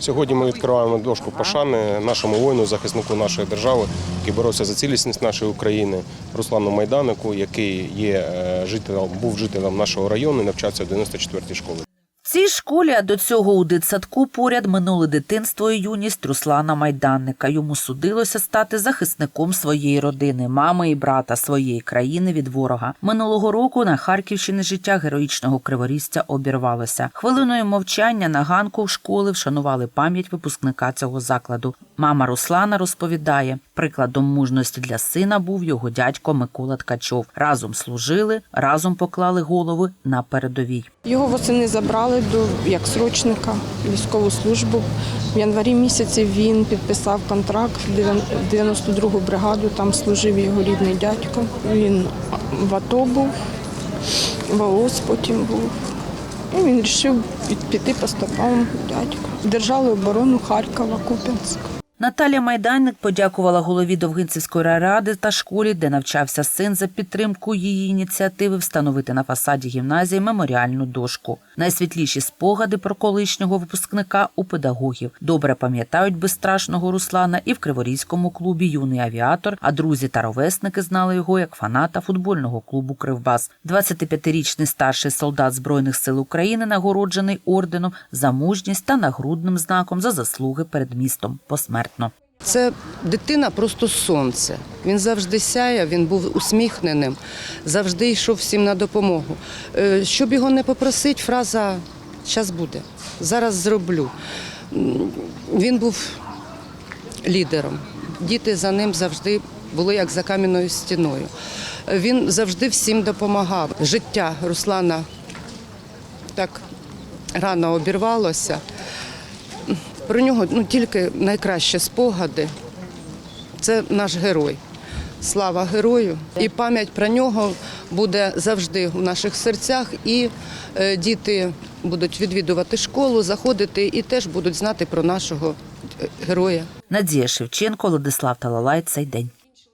Сьогодні ми відкриваємо дошку пошани нашому воїну, захиснику нашої держави, який боровся за цілісність нашої України, Руслану Майданику, який є е, жителем, був жителем нашого району і навчався в 94-й школі. В школі, а до цього у дитсадку поряд минуле дитинство і юність Руслана Майданника. Йому судилося стати захисником своєї родини, мами і брата своєї країни від ворога. Минулого року на Харківщині життя героїчного криворізця обірвалося. Хвилиною мовчання на ганку школи вшанували пам'ять випускника цього закладу. Мама Руслана розповідає, прикладом мужності для сина був його дядько Микола Ткачов. Разом служили, разом поклали голови на передовій. Його восени забрали до як срочника військову службу. В январі місяці він підписав контракт в 92-гу бригаду. Там служив його рідний дядько. Він в АТО був, в АОС потім був. І він вирішив піти по стопам дядька. Держали оборону Харкова, Куп'янська. Наталія Майданник подякувала голові Довгинцівської райради та школі, де навчався син за підтримку її ініціативи встановити на фасаді гімназії меморіальну дошку. Найсвітліші спогади про колишнього випускника у педагогів добре пам'ятають безстрашного Руслана і в Криворізькому клубі Юний авіатор. А друзі та ровесники знали його як фаната футбольного клубу Кривбас. 25-річний старший солдат збройних сил України нагороджений орденом за мужність та нагрудним знаком за заслуги перед містом посмертно. Це дитина просто сонце. Він завжди сяяв, він був усміхненим, завжди йшов всім на допомогу. Е, Щоб його не попросити, фраза «Щас буде, зараз зроблю. Він був лідером. Діти за ним завжди були як за кам'яною стіною. Е, Він завжди всім допомагав. Життя Руслана так рано обірвалося. Про нього ну, тільки найкращі спогади. Це наш герой. Слава герою! І пам'ять про нього буде завжди в наших серцях. І е, діти будуть відвідувати школу, заходити і теж будуть знати про нашого е, героя. Надія Шевченко, Владислав Талалай. Цей день.